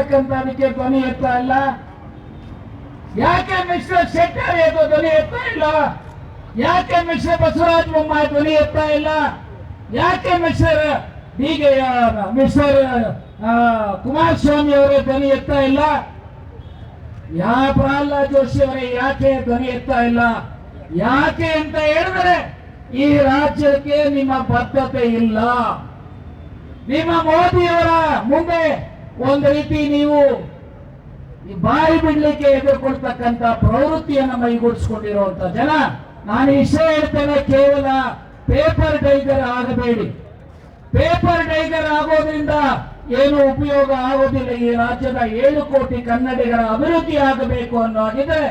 ಅದಕ್ಕೆ ಧ್ವನಿ ಎತ್ತಾ ಇಲ್ಲ? ಯಾಕೆ ಮಿಶ್ರ ಶೆಟ್ಟರ್ ಎದ್ದು ಧ್ವನಿ ಎತ್ತಾ ಇಲ್ಲ? ಯಾಕೆ ಮಿಶ್ರ ಬಸವರಾಜ ಬೊಮ್ಮಾಯಿ ಧ್ವನಿ ಎತ್ತಾ ಇಲ್ಲ? ಯಾಕೆ ಮಿಶ್ರ ಹೀಗೆ ಮಿಸ್ಟರ್ ಕುಮಾರಸ್ವಾಮಿ ಅವರೇ ಧ್ವನಿ ಎತ್ತಾ ಇಲ್ಲ? ಯಾ ಪ್ರಹ್ಲಾದ್ ಜೋಶಿ ಅವರೇ ಯಾಕೆ ಧ್ವನಿ ಎತ್ತಾ ಇಲ್ಲ? ಯಾಕೆ ಅಂತ ಹೇಳಿದ್ರೆ ಈ ರಾಜ್ಯಕ್ಕೆ ನಿಮ್ಮ ಬದ್ಧತೆ ಇಲ್ಲ. ನಿಮ್ಮ ಮೋದಿಯವರ ಮುಂದೆ ಒಂದು ರೀತಿ ನೀವು ಈ ಬಾಯಿ ಬಿಡ್ಲಿಕ್ಕೆ ಎದುರ್ಕೊಡ್ತಕ್ಕಂಥ ಪ್ರವೃತ್ತಿಯನ್ನು ಮೈಗೂಡಿಸ್ಕೊಂಡಿರುವಂತ ಜನ, ನಾನು ಇಷ್ಟೇ ಹೇಳ್ತೇನೆ, ಕೇವಲ ಪೇಪರ್ ಟೈಗರ್ ಆಗಬೇಡಿ. ಪೇಪರ್ ಟೈಗರ್ ಆಗೋದ್ರಿಂದ ಏನು ಉಪಯೋಗ ಆಗೋದಿಲ್ಲ. ಈ ರಾಜ್ಯದ ಏಳು ಕೋಟಿ ಕನ್ನಡಿಗರ ಅಭಿವೃದ್ಧಿ ಆಗಬೇಕು ಅನ್ನೋ ಆಗಿದೆ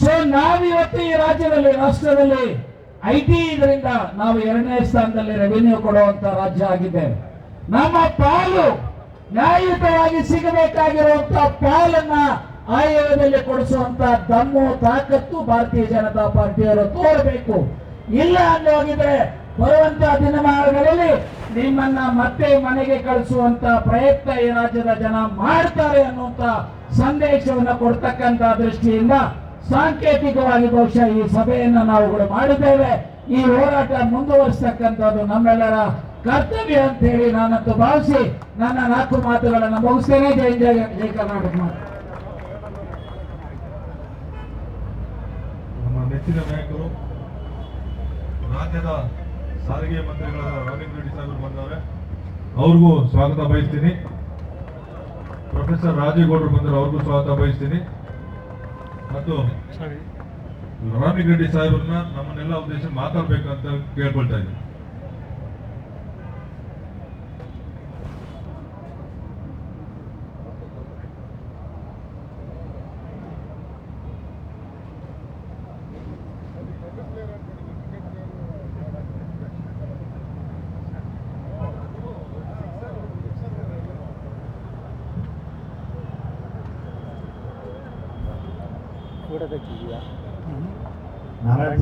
ಸೊ ನಾವಿವತ್ತು ಈ ರಾಜ್ಯದಲ್ಲಿ, ರಾಷ್ಟ್ರದಲ್ಲಿ ಐ ಟಿ ಇದರಿಂದ ನಾವು ಎರಡನೇ ಸ್ಥಾನದಲ್ಲಿ ರೆವಿನ್ಯೂ ಕೊಡುವಂತ ರಾಜ್ಯ ಆಗಿದ್ದೇವೆ. ನಮ್ಮ ಪಾಲು ನ್ಯಾಯಯುತವಾಗಿ ಸಿಗಬೇಕಾಗಿರುವಂತ ಪಾಲನ್ನ ಆಯೋಗದಲ್ಲಿ ಕೊಡಿಸುವಂತ ದಮ್ಮು ತಾಕತ್ತು ಭಾರತೀಯ ಜನತಾ ಪಾರ್ಟಿಯವರು ತೋರಬೇಕು. ಇಲ್ಲ ಅನ್ನೋ ಹೋಗಿದ್ರೆ ಬರುವಂತ ದಿನಮಾನಗಳಲ್ಲಿ ನಿಮ್ಮನ್ನ ಮತ್ತೆ ಮನೆಗೆ ಕಳಿಸುವಂತ ಪ್ರಯತ್ನ ಈ ರಾಜ್ಯದ ಜನ ಮಾಡ್ತಾರೆ ಅನ್ನುವಂತ ಸಂದೇಶವನ್ನು ಕೊಡ್ತಕ್ಕಂತ ದೃಷ್ಟಿಯಿಂದ ಸಾಂಕೇತಿಕವಾಗಿ ಬಹುಶಃ ಈ ಸಭೆಯನ್ನ ನಾವುಗಳು ಮಾಡಿದ್ದೇವೆ. ಈ ಹೋರಾಟ ಮುಂದುವರಿಸತಕ್ಕಂಥದ್ದು ನಮ್ಮೆಲ್ಲರ ಕರ್ತವ್ಯ ಅಂತ ಹೇಳಿ ನಾನಂತ ಭಾವಿಸಿ ನನ್ನ ನಾಲ್ಕು ಮಾತುಗಳನ್ನು ಮುಗಿಸ್ತೇನೆ. ಜೈ ಜಯ ಜಯ ಕರ್ನಾಟಕ ಮಾತು. ನಮ್ಮ ನೆಚ್ಚಿನ ನಾಯಕರು ರಾಜ್ಯದ ಸಾರಿಗೆ ಮಂತ್ರಿಗಳಾದ ರವೀಂದ್ರ ರೆಡ್ಡಿ ಸಾಹೇಬರು ಬಂದವರೆ ಅವ್ರಿಗೂ ಸ್ವಾಗತ ಬಯಸ್ತೀನಿ. ಪ್ರೊಫೆಸರ್ ರಾಜೇಗೌಡರು ಬಂದರು ಅವ್ರಿಗೂ ಸ್ವಾಗತ ಬಯಸ್ತೀನಿ. ಮತ್ತು ರಾಮಿ ರೆಡ್ಡಿ ಸಾಹೇಬ್ರನ್ನ ನಮ್ಮನ್ನೆಲ್ಲ ಉದ್ದೇಶ ಮಾತಾಡ್ಬೇಕಂತ ಕೇಳ್ಕೊಳ್ತಾ ಇದ್ದೀನಿ.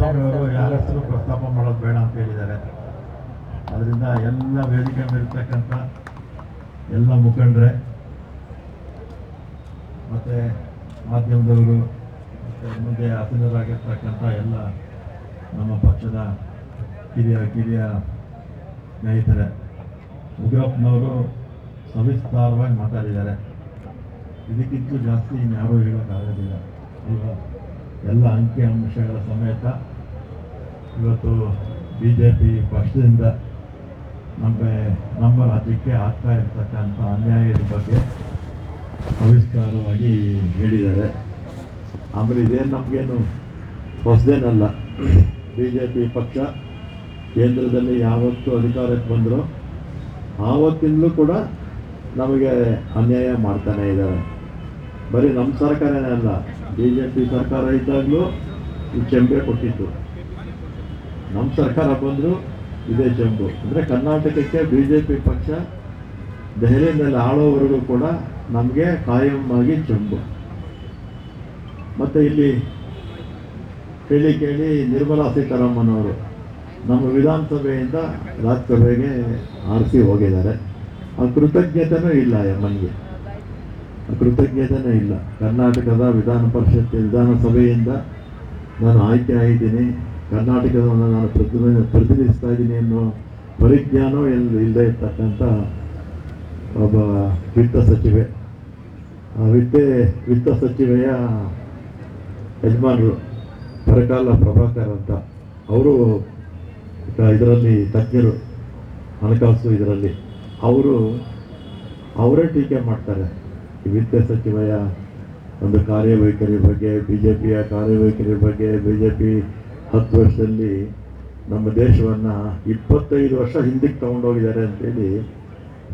ಅವರು ಯಾರ ಹೆಸರು ಪ್ರಸ್ತಾಪ ಮಾಡೋದು ಬೇಡ ಅಂತ ಹೇಳಿದ್ದಾರೆ. ಅದರಿಂದ ಎಲ್ಲ ವೇದಿಕೆ ಮೇಲಿರ್ತಕ್ಕಂಥ ಎಲ್ಲ ಮುಖಂಡ್ರೆ ಮತ್ತು ಮಾಧ್ಯಮದವರು ಮತ್ತು ಮುಂದೆ ಆಸೀನರಾಗಿರ್ತಕ್ಕಂಥ ಎಲ್ಲ ನಮ್ಮ ಪಕ್ಷದ ಕಿರಿಯ ಕಿರಿಯ ಸ್ನೇಹಿತರೆ ಉಗ್ರಪ್ಪನವರು ಸವಿಸ್ತಾರವಾಗಿ ಮಾತಾಡಿದ್ದಾರೆ. ಇದಕ್ಕಿಂತ ಜಾಸ್ತಿ ಇನ್ಯಾರೂ ಹೇಳೋಕ್ಕಾಗೋದಿಲ್ಲ. ಅಲ್ವಾ ಎಲ್ಲ ಅಂಕಿ ಅಂಶಗಳ ಸಮೇತ ಇವತ್ತು ಬಿ ಜೆ ಪಿ ಪಕ್ಷದಿಂದ ನಮ್ಮ ನಮ್ಮ ರಾಜ್ಯಕ್ಕೆ ಆಗ್ತಾ ಇರ್ತಕ್ಕಂಥ ಅನ್ಯಾಯದ ಬಗ್ಗೆ ಆವಿಷ್ಕಾರವಾಗಿ ಹೇಳಿದ್ದಾರೆ. ಆಮೇಲೆ ಇದೇನು ನಮಗೇನು ಹೊಸದೇನಲ್ಲ ಬಿ ಜೆ ಪಿ ಪಕ್ಷ ಕೇಂದ್ರದಲ್ಲಿ ಯಾವತ್ತು ಅಧಿಕಾರಕ್ಕೆ ಬಂದರೂ ಆವತ್ತಿಂದಲೂ ಕೂಡ ನಮಗೆ ಅನ್ಯಾಯ ಮಾಡ್ತಾನೆ ಇದ್ದಾರೆ. ಬರೀ ನಮ್ಮ ಸರ್ಕಾರನೇ ಅಲ್ಲ ಬಿ ಜೆ ಪಿ ಸರ್ಕಾರ ಇದ್ದಾಗಲೂ ಈ ಚೆಂಬೆ ಕೊಟ್ಟಿತ್ತು. ನಮ್ಮ ಸರ್ಕಾರ ಬಂದರೂ ಇದೇ ಚೆಂಬು. ಅಂದರೆ ಕರ್ನಾಟಕಕ್ಕೆ ಬಿ ಜೆ ಪಿ ಪಕ್ಷ ದೆಹಲಿಯಲ್ಲಿ ಆಳೋವರೆಗೂ ಕೂಡ ನಮಗೆ ಕಾಯಂ ಆಗಿ ಚೆಂಬು. ಮತ್ತು ಇಲ್ಲಿ ಕೇಳಿ ಕೇಳಿ ನಿರ್ಮಲಾ ಸೀತಾರಾಮನ್ ಅವರು ನಮ್ಮ ವಿಧಾನಸಭೆಯಿಂದ ರಾಜ್ಯಸಭೆಗೆ ಆರಿಸಿ ಹೋಗಿದ್ದಾರೆ. ಆ ಕೃತಜ್ಞತೆಯೂ ಇಲ್ಲ ಯಮ್ಮನಿಗೆ ಆ ಕೃತಜ್ಞತೆನೂ ಇಲ್ಲ. ಕರ್ನಾಟಕದ ವಿಧಾನ ಪರಿಷತ್ ವಿಧಾನಸಭೆಯಿಂದ ನಾನು ಆಯ್ಕೆ ಆಗಿದ್ದೀನಿ. ಕರ್ನಾಟಕವನ್ನು ನಾನು ಪ್ರತಿನಿಧಿ ಪ್ರತಿನಿಧಿಸ್ತಾ ಇದ್ದೀನಿ ಅನ್ನೋ ಪರಿಜ್ಞಾನ ಎಲ್ಲಿ ಇಲ್ಲದೆ ಇರ್ತಕ್ಕಂಥ ಒಬ್ಬ ವಿತ್ತ ಸಚಿವೆ. ಆ ವಿದ್ಯೆ ವಿತ್ತ ಸಚಿವೆಯ ಯಜಮಾನರು ಪರಕಾಲ ಪ್ರಭಾಕರ್ ಅಂತ. ಅವರು ಇದರಲ್ಲಿ ತಜ್ಞರು, ಹಣಕಾಸು ಇದರಲ್ಲಿ. ಅವರು, ಅವರೇ ಟೀಕೆ ಮಾಡ್ತಾರೆ. ವಿತ್ತ ಸಚಿವೆಯ ಒಂದು ಕಾರ್ಯವೈಖರಿ ಬಗ್ಗೆ ಬಿ ಜೆ ಪಿಯ ಕಾರ್ಯವೈಖರಿ ಬಗ್ಗೆ ಬಿ ಜೆ ಪಿ ಹತ್ತು ವರ್ಷದಲ್ಲಿ ನಮ್ಮ ದೇಶವನ್ನು ಇಪ್ಪತ್ತೈದು ವರ್ಷ ಹಿಂದಕ್ಕೆ ತೊಗೊಂಡೋಗಿದ್ದಾರೆ ಅಂತೇಳಿ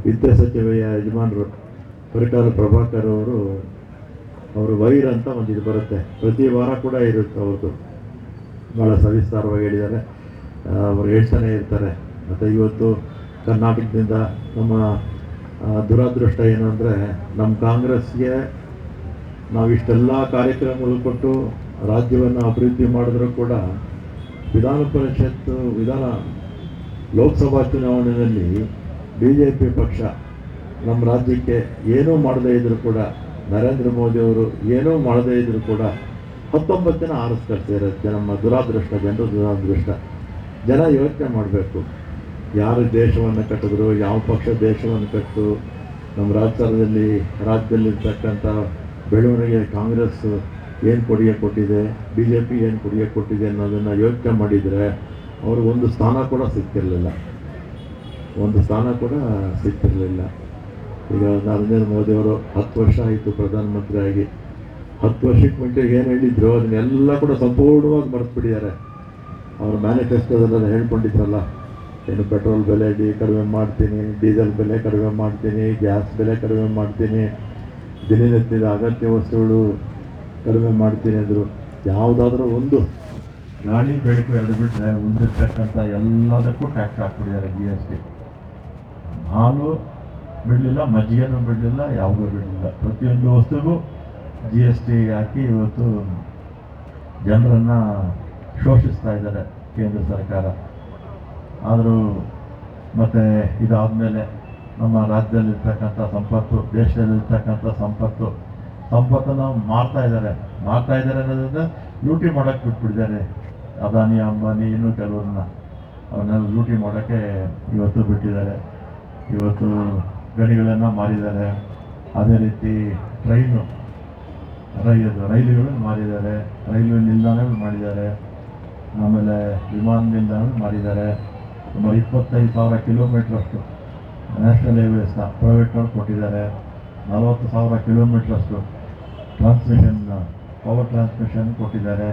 ವಿತ್ತ ಸಚಿವೆಯ ಯಜಮಾನರು ಪರಿಕಾರ ಪ್ರಭಾಕರ್ ಅವರು ಅವರು ವೈರ್ ಅಂತ ಒಂದು ಇದು ಬರುತ್ತೆ. ಪ್ರತಿ ವಾರ ಕೂಡ ಇರುತ್ತೆ ಅವ್ರದ್ದು ಭಾಳ ಸವಿಸ್ತಾರವಾಗಿ ಹೇಳಿದ್ದಾರೆ. ಅವರು ಹೇಳ್ತಾನೆ ಇರ್ತಾರೆ. ಮತ್ತು ಇವತ್ತು ಕರ್ನಾಟಕದಿಂದ ನಮ್ಮ ದುರದೃಷ್ಟ ಏನು ಅಂದರೆ ನಮ್ಮ ಕಾಂಗ್ರೆಸ್ಗೆ ನಾವು ಇಷ್ಟೆಲ್ಲ ಕಾರ್ಯಕ್ರಮಗಳು ಕೊಟ್ಟು ರಾಜ್ಯವನ್ನು ಅಭಿವೃದ್ಧಿ ಮಾಡಿದ್ರೂ ಕೂಡ ವಿಧಾನ ಪರಿಷತ್ತು, ವಿಧಾನ ಲೋಕಸಭಾ ಚುನಾವಣೆಯಲ್ಲಿ ಬಿ ಜೆ ಪಿ ಪಕ್ಷ ನಮ್ಮ ರಾಜ್ಯಕ್ಕೆ ಏನೂ ಮಾಡದೇ ಇದ್ದರೂ ಕೂಡ ನರೇಂದ್ರ ಮೋದಿಯವರು ಏನೂ ಮಾಡದೇ ಇದ್ದರೂ ಕೂಡ ಹತ್ತೊಂಬತ್ತು ಜನ ಕಳ್ಸಿದ್ದಾರೆ ನಮ್ಮ ದುರಾದೃಷ್ಟ, ಜನರ ದುರಾದೃಷ್ಟ. ಜನ ಯೋಚನೆ ಮಾಡಬೇಕು. ಯಾರು ದೇಶವನ್ನು ಕಟ್ಟಿದ್ರು, ಯಾವ ಪಕ್ಷ ದೇಶವನ್ನು ಕಟ್ಟು ನಮ್ಮ ರಾಜ್ಯದಲ್ಲಿ ರಾಜ್ಯದಲ್ಲಿರ್ತಕ್ಕಂಥ ಬೆಳವಣಿಗೆ ಕಾಂಗ್ರೆಸ್ ಏನು ಕೊಡುಗೆ ಕೊಟ್ಟಿದೆ ಬಿ ಜೆ ಪಿ ಏನು ಕೊಡುಗೆ ಕೊಟ್ಟಿದೆ ಅನ್ನೋದನ್ನು ಯೋಚನೆ ಮಾಡಿದರೆ ಅವ್ರಿಗೆ ಒಂದು ಸ್ಥಾನ ಕೂಡ ಸಿಗ್ತಿರಲಿಲ್ಲ. ಒಂದು ಸ್ಥಾನ ಕೂಡ ಸಿಗ್ತಿರಲಿಲ್ಲ. ಈಗ ನರೇಂದ್ರ ಮೋದಿಯವರು ಹತ್ತು ವರ್ಷ ಆಯಿತು ಪ್ರಧಾನಮಂತ್ರಿ ಆಗಿ. ಹತ್ತು ವರ್ಷಕ್ಕೆ ಮುಂಚೆ ಏನು ಹೇಳಿದ್ರು, ಅದನ್ನೆಲ್ಲ ಕೂಡ ಸಂಪೂರ್ಣವಾಗಿ ಮರೆತುಬಿಟ್ಟಿದ್ದಾರೆ. ಅವ್ರ ಮ್ಯಾನಿಫೆಸ್ಟೋದಲ್ಲೆಲ್ಲ ಹೇಳ್ಕೊಂಡಿದ್ರಲ್ಲ ಏನು ಪೆಟ್ರೋಲ್ ಬೆಲೆ ಡಿ ಕಡಿಮೆ ಮಾಡ್ತೀನಿ, ಡೀಸೆಲ್ ಬೆಲೆ ಕಡಿಮೆ ಮಾಡ್ತೀನಿ, ಗ್ಯಾಸ್ ಬೆಲೆ ಕಡಿಮೆ ಮಾಡ್ತೀನಿ, ದಿನನಿತ್ಯದ ಅಗತ್ಯ ವಸ್ತುಗಳು ಕಡಿಮೆ ಮಾಡ್ತೀನಿ ಅಂದರು. ಯಾವುದಾದ್ರೂ ಒಂದು ಗಾಳಿ, ಬೆಳಕು ಎರಡು ಬಿಟ್ಟರೆ ಉಳಿದಿರ್ತಕ್ಕಂಥ ಎಲ್ಲದಕ್ಕೂ ಟ್ಯಾಕ್ಸ್ ಹಾಕ್ಬಿಟ್ಟಿದ್ದಾರೆ ಜಿ ಎಸ್ ಟಿ ಹಾಲು ಬಿಡಲಿಲ್ಲ, ಮಜ್ಜಿಗೆನೂ ಬಿಡಲಿಲ್ಲ, ಯಾವುದೂ ಬಿಡಲಿಲ್ಲ. ಪ್ರತಿಯೊಂದು ವಸ್ತುಗೂ ಜಿ ಎಸ್ ಟಿ ಹಾಕಿ ಇವತ್ತು ಜನರನ್ನು ಶೋಷಿಸ್ತಾ ಇದ್ದಾರೆ ಕೇಂದ್ರ ಸರ್ಕಾರ. ಆದರೂ ಮತ್ತು ಇದಾದಮೇಲೆ ನಮ್ಮ ರಾಜ್ಯದಲ್ಲಿರ್ತಕ್ಕಂಥ ಸಂಪತ್ತು, ದೇಶದಲ್ಲಿರ್ತಕ್ಕಂಥ ಸಂಪತ್ತು, ಸಂಪತ್ತನ್ನು ಮಾರ್ತಾ ಇದ್ದಾರೆ. ಮಾರ್ತಾ ಇದ್ದಾರೆ ಅನ್ನೋದ್ರಿಂದ ಲೂಟಿ ಮಾಡೋಕ್ಕೆ ಬಿಟ್ಬಿಟ್ಟಿದ್ದಾರೆ. ಅದಾನಿ, ಅಂಬಾನಿ, ಇನ್ನೂ ಕೆಲವ್ರನ್ನ. ಅವನ್ನೆಲ್ಲ ಲೂಟಿ ಮಾಡೋಕ್ಕೆ ಇವತ್ತು ಬಿಟ್ಟಿದ್ದಾರೆ. ಇವತ್ತು ಗಣಿಗಳನ್ನು ಮಾರಿದ್ದಾರೆ. ಅದೇ ರೀತಿ ಟ್ರೈನು ರೈಲು, ರೈಲುಗಳನ್ನು ಮಾರಿದ್ದಾರೆ. ರೈಲು ನಿಲ್ದಾಣಗಳು ಮಾಡಿದ್ದಾರೆ. ಆಮೇಲೆ ವಿಮಾನ ನಿಲ್ದಾಣಗಳು ಮಾಡಿದ್ದಾರೆ. ಸುಮಾರು ಇಪ್ಪತ್ತೈದು ಸಾವಿರ ಕಿಲೋಮೀಟ್ರಷ್ಟು ನ್ಯಾಷನಲ್ ಹೈವೇಸ್ನ ಪ್ರೈವೇಟ್ನವ್ರು ಕೊಟ್ಟಿದ್ದಾರೆ. ನಲವತ್ತು ಸಾವಿರ ಕಿಲೋಮೀಟ್ರಷ್ಟು ಟ್ರಾನ್ಸ್ಮಿಷನ್ ಪವರ್ ಟ್ರಾನ್ಸ್ಮಿಷನ್ ಕೊಟ್ಟಿದ್ದಾರೆ.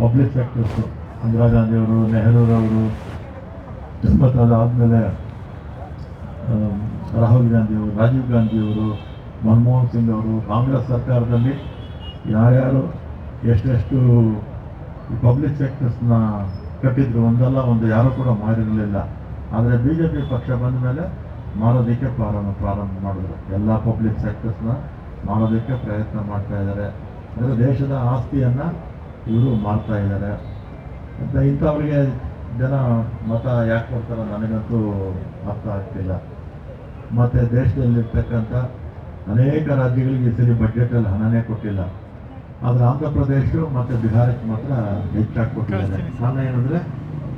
ಪಬ್ಲಿಕ್ ಸೆಕ್ಟರ್ಸು ಇಂದಿರಾ ಗಾಂಧಿಯವರು ನೆಹರೂರವರು ಮತ್ತು ಅದಾದಮೇಲೆ ರಾಹುಲ್ ಗಾಂಧಿಯವರು ರಾಜೀವ್ ಗಾಂಧಿಯವರು ಮನಮೋಹನ್ ಸಿಂಗ್ ಅವರು ಕಾಂಗ್ರೆಸ್ ಸರ್ಕಾರದಲ್ಲಿ ಯಾರ್ಯಾರು ಎಷ್ಟೆಷ್ಟು ಪಬ್ಲಿಕ್ ಸೆಕ್ಟರ್ಸ್ನ ಕಟ್ಟಿದ್ರು. ಒಂದಲ್ಲ, ಒಂದು ಯಾರೂ ಕೂಡ ಮಾಡಿರಲಿಲ್ಲ. ಆದರೆ ಬಿ ಜೆ ಪಿ ಪಕ್ಷ ಬಂದ ಮೇಲೆ ಮಾಡೋದಕ್ಕೆ ಪ್ರಾರಂಭ ಪ್ರಾರಂಭ ಮಾಡಿದ್ರು. ಎಲ್ಲ ಪಬ್ಲಿಕ್ ಸೆಕ್ಟರ್ಸ್ನ ಮಾಡೋದಕ್ಕೆ ಪ್ರಯತ್ನ ಮಾಡ್ತಾ ಇದ್ದಾರೆ. ಅಂದರೆ ದೇಶದ ಆಸ್ತಿಯನ್ನು ಇವರು ಮಾಡ್ತಾ ಇದ್ದಾರೆ. ಮತ್ತು ಇಂಥವ್ರಿಗೆ ಜನ ಮತ ಯಾಕೆ ಕೊಡ್ತಾರೆ ನನಗಂತೂ ಅರ್ಥ ಆಗ್ತಿಲ್ಲ. ಮತ್ತು ದೇಶದಲ್ಲಿರ್ತಕ್ಕಂಥ ಅನೇಕ ರಾಜ್ಯಗಳಿಗೆ ಈ ಸರಿ ಬಡ್ಜೆಟಲ್ಲಿ ಹಣನೇ ಕೊಟ್ಟಿಲ್ಲ. ಆದರೆ ಆಂಧ್ರ ಪ್ರದೇಶ ಮತ್ತು ಬಿಹಾರಕ್ಕೆ ಮಾತ್ರ ಹೆಚ್ಚಾಗಿ ಕೊಟ್ಟಿದ್ದಾರೆ ಕಾರಣ ಏನಂದರೆ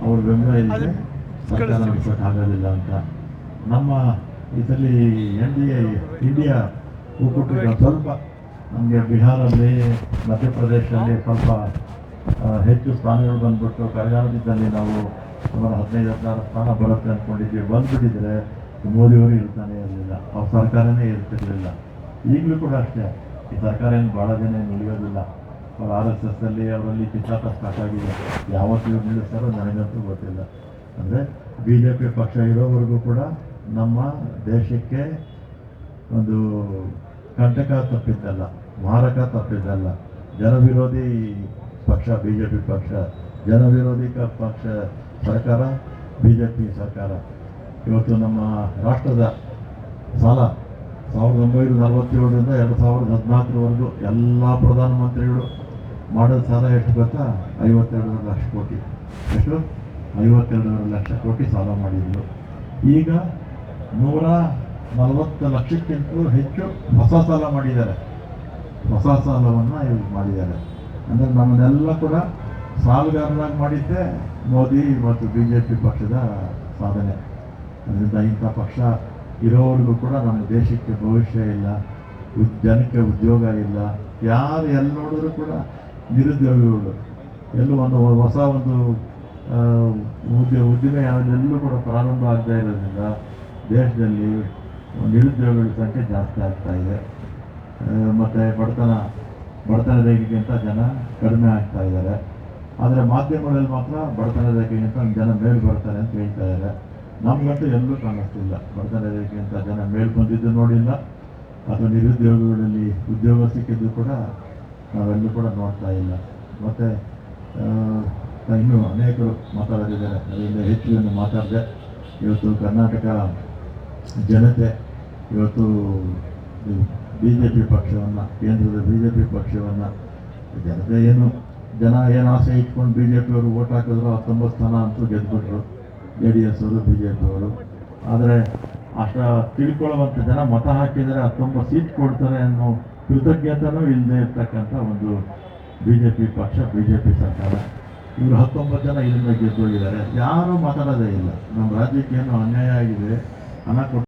ಅವ್ರ ಬೆಂಬಲ ಇಲ್ಲದೆ ಸರ್ಕಾರ ನಡೆಸೋಕೆ ಆಗೋದಿಲ್ಲ ಅಂತ. ನಮ್ಮ ಇದರಲ್ಲಿ ಎನ್ ಡಿ ಎ ಇಂಡಿಯಾ ಒಕ್ಕೂಟದ ಸ್ವಲ್ಪ ನಮಗೆ ಬಿಹಾರಲ್ಲಿ ಮಧ್ಯಪ್ರದೇಶದಲ್ಲಿ ಸ್ವಲ್ಪ ಹೆಚ್ಚು ಸ್ಥಾನಗಳು ಬಂದ್ಬಿಟ್ಟು ಕರ್ನಾಟಕದಲ್ಲಿ ನಾವು ಸುಮಾರು ಹದಿನೈದು ಹದಿನಾರು ಸ್ಥಾನ ಬರುತ್ತೆ ಅಂದ್ಕೊಂಡಿದ್ವಿ ಬಂದ್ಬಿಟ್ಟಿದ್ರೆ ಮೋದಿಯವರು ಇರ್ತಾನೆ ಇರಲಿಲ್ಲ. ಅವ್ರ ಸರ್ಕಾರನೇ ಇರ್ತಿರಲಿಲ್ಲ. ಈಗಲೂ ಕೂಡ ಅಷ್ಟೇ. ಈ ಸರ್ಕಾರ ಏನು ಭಾಳ ಜನ ಏನು ಉಳಿಯೋದಿಲ್ಲ ಅವ್ರು ಆರ್ ಎಸ್ ಎಸ್ ಅಲ್ಲಿ ಅವರಲ್ಲಿ ಕಿತ್ತಾಟ ಸ್ಟಾರ್ಟ್ ಆಗಿದೆ ಯಾವತ್ತು ನಿಲ್ಲಿಸ್ತಾರೋ ನನಗಂತೂ ಗೊತ್ತಿಲ್ಲ. ಅಂದರೆ ಬಿ ಜೆ ಪಿ ಪಕ್ಷ ಇರೋವರೆಗೂ ಕೂಡ ನಮ್ಮ ದೇಶಕ್ಕೆ ಒಂದು ಕಂಟಕ ತಪ್ಪಿದ್ದಲ್ಲ, ಮಾರಕ ತಪ್ಪಿದ್ದಲ್ಲ. ಜನವಿರೋಧಿ ಪಕ್ಷ, ಬಿ ಜೆ ಪಿ ಪಕ್ಷ, ಜನವಿರೋಧಿ ಪಕ್ಷ ಸರ್ಕಾರ, ಬಿ ಜೆ ಪಿ ಸರ್ಕಾರ. ಇವತ್ತು ನಮ್ಮ ರಾಷ್ಟ್ರದ ಸಾಲ ಸಾವಿರದ ಒಂಬೈನೂರ ನಲವತ್ತೇಳರಿಂದ ಎರಡು ಸಾವಿರದ ಹದಿನಾಲ್ಕರವರೆಗೂ ಎಲ್ಲ ಪ್ರಧಾನಮಂತ್ರಿಗಳು ಮಾಡಿದ ಸಾಲ ಎಷ್ಟು ಗೊತ್ತಾ? ಐವತ್ತೆರಡೂವರೆ ಲಕ್ಷ ಕೋಟಿ. ಎಷ್ಟು? ಐವತ್ತೆರಡೂವರೆ ಲಕ್ಷ ಕೋಟಿ ಸಾಲ ಮಾಡಿದ್ರು. ಈಗ ನೂರ ನಲವತ್ತು ಲಕ್ಷಕ್ಕಿಂತಲೂ ಹೆಚ್ಚು ಹೊಸ ಸಾಲ ಮಾಡಿದ್ದಾರೆ. ಹೊಸ ಸಾಲವನ್ನು ಇವ್ರು ಮಾಡಿದ್ದಾರೆ. ಅಂದರೆ ನಮ್ಮನ್ನೆಲ್ಲ ಕೂಡ ಸಾಲಗಾರರಾಗಿ ಮಾಡಿದ್ದೆ ಮೋದಿ ಮತ್ತು ಬಿ ಜೆ ಪಿ ಪಕ್ಷದ ಸಾಧನೆ. ಅದರಿಂದ ಇಂಥ ಪಕ್ಷ ಇರೋವರೆಗೂ ಕೂಡ ನಮ್ಮ ದೇಶಕ್ಕೆ ಭವಿಷ್ಯ ಇಲ್ಲ ಜನಕ್ಕೆ ಉದ್ಯೋಗ ಇಲ್ಲ. ಯಾರು ಎಲ್ಲಿ ನೋಡಿದ್ರು ಕೂಡ ನಿರುದ್ಯೋಗಿಗಳು ಎಲ್ಲೂ ಒಂದು ಹೊಸ ಒಂದು ಉದ್ಯ, ಉದ್ದಿಮೆ ಯಾವುದೆಲ್ಲೂ ಕೂಡ ಪ್ರಾರಂಭ ಆಗ್ತಾ ಇರೋದ್ರಿಂದ ದೇಶದಲ್ಲಿ ನಿರುದ್ಯೋಗಿಗಳ ಸಂಖ್ಯೆ ಜಾಸ್ತಿ ಆಗ್ತಾ ಇದೆ. ಮತ್ತೆ ಬಡತನ ಬಡತನ ರೇಖೆಗಿಂತ ಜನ ಕಡಿಮೆ ಆಗ್ತಾ ಇದ್ದಾರೆ. ಆದರೆ ಮಾಧ್ಯಮಗಳಲ್ಲಿ ಮಾತ್ರ ಬಡತನ ರೇಖೆಗಿಂತ ಜನ ಮೇಲೆ ಬರ್ತಾರೆ ಅಂತ ಹೇಳ್ತಾ ಇದ್ದಾರೆ. ನಮಗಂತೂ ಎಲ್ಲೂ ಕಾಣಿಸ್ತಿಲ್ಲ. ಬಡತನ ಅಂತ ಜನ ಮೇಲ್ ನೋಡಿಲ್ಲ. ಅಥವಾ ನಿರುದ್ಯೋಗಿಗಳಲ್ಲಿ ಉದ್ಯೋಗ ಸಿಕ್ಕಿದ್ದು ಕೂಡ ನಾವೆಲ್ಲೂ ಕೂಡ ನೋಡ್ತಾ ಇಲ್ಲ. ಮತ್ತು ಇನ್ನೂ ಅನೇಕರು ಮಾತಾಡೋದಿದ್ದಾರೆ. ಅದರಿಂದ ಹೆಚ್ಚು ಮಾತಾಡಿದೆ. ಇವತ್ತು ಕರ್ನಾಟಕ ಜನತೆ, ಇವತ್ತು ಬಿ ಜೆ ಪಿ ಪಕ್ಷವನ್ನು, ಕೇಂದ್ರದ ಬಿ ಜೆ ಪಿ ಪಕ್ಷವನ್ನು, ಜನತೆ ಏನು, ಜನ ಏನು ಆಸೆ ಇಟ್ಕೊಂಡು ಬಿ ಜೆ ಪಿಯವರು ಓಟ್ ಹಾಕಿದ್ರು ಹತ್ತೊಂಬತ್ತು ಸ್ಥಾನ ಅಂತೂ ಗೆದ್ದುಬಿಟ್ರು ಜೆ ಡಿ ಎಸ್ ಅವರು. ಬಿ ಜೆ ಪಿಯವರು ಆದರೆ ಅಷ್ಟ ತಿಳ್ಕೊಳ್ಳುವಂಥ ಜನ ಮತ ಹಾಕಿದರೆ ಹತ್ತೊಂಬತ್ತು ಸೀಟ್ ಕೊಡ್ತಾರೆ ಅನ್ನೋ ಕೃತಜ್ಞತೆನೂ ಇಲ್ಲದೆ ಇರ್ತಕ್ಕಂಥ ಒಂದು ಬಿ ಜೆ ಪಿ ಪಕ್ಷ ಬಿ ಜೆ ಪಿ ಸರ್ಕಾರ. ಇವರು ಹತ್ತೊಂಬತ್ತು ಜನ ಇಲ್ಲಿಂದ ಗೆದ್ದೋಗಿದ್ದಾರೆ. ಯಾರೂ ಮಾತಾಡೋದೇ ಇಲ್ಲ. ನಮ್ಮ ರಾಜ್ಯಕ್ಕೆ ಏನು ಅನ್ಯಾಯ ಆಗಿದೆ. ಹಣ ಕೊಟ್ಟು